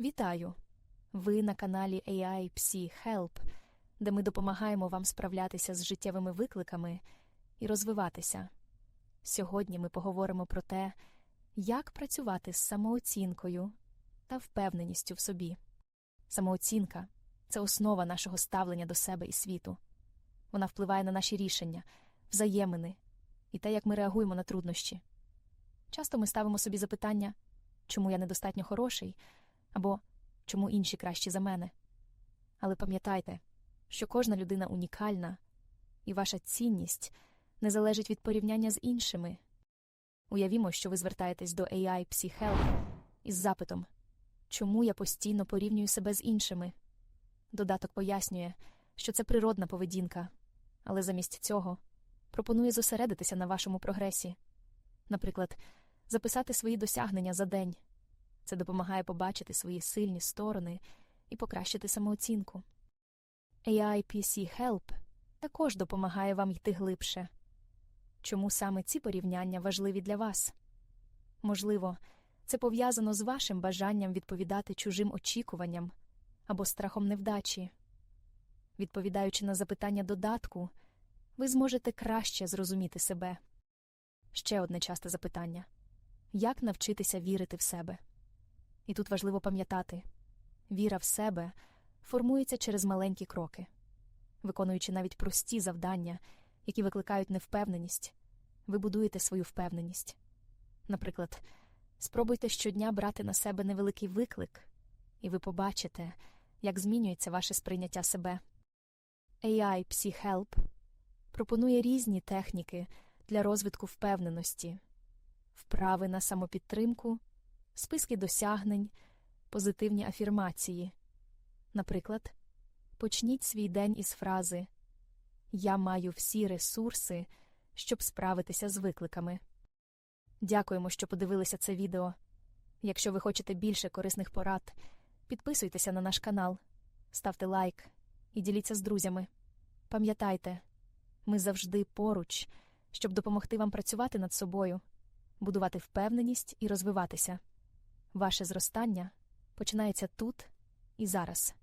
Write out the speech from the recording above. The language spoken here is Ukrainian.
Вітаю! Ви на каналі AI Psi Help, де ми допомагаємо вам справлятися з життєвими викликами і розвиватися. Сьогодні ми поговоримо про те, як працювати з самооцінкою та впевненістю в собі. Самооцінка це основа нашого ставлення до себе і світу. Вона впливає на наші рішення, взаємини і те, як ми реагуємо на труднощі. Часто ми ставимо собі запитання, чому я недостатньо хороший, або чому інші кращі за мене. Але пам'ятайте, що кожна людина унікальна, і ваша цінність не залежить від порівняння з іншими. Уявімо, що ви звертаєтесь до AI Psy-Help із запитом Чому я постійно порівнюю себе з іншими? Додаток пояснює, що це природна поведінка, але замість цього пропонує зосередитися на вашому прогресі. Наприклад, записати свої досягнення за день. Це допомагає побачити свої сильні сторони і покращити самооцінку. AI PC Help також допомагає вам йти глибше. Чому саме ці порівняння важливі для вас? Можливо, це пов'язано з вашим бажанням відповідати чужим очікуванням або страхом невдачі. Відповідаючи на запитання додатку, ви зможете краще зрозуміти себе. Ще одне часте запитання як навчитися вірити в себе? І тут важливо пам'ятати віра в себе формується через маленькі кроки, виконуючи навіть прості завдання, які викликають невпевненість, ви будуєте свою впевненість. Наприклад, спробуйте щодня брати на себе невеликий виклик, і ви побачите, як змінюється ваше сприйняття себе. AI Psy-Help пропонує різні техніки для розвитку впевненості, вправи на самопідтримку, списки досягнень, позитивні афірмації. Наприклад, почніть свій день із фрази Я маю всі ресурси, щоб справитися з викликами. Дякуємо, що подивилися це відео. Якщо ви хочете більше корисних порад, підписуйтеся на наш канал, ставте лайк і діліться з друзями. Пам'ятайте, ми завжди поруч, щоб допомогти вам працювати над собою, будувати впевненість і розвиватися. Ваше зростання починається тут і зараз.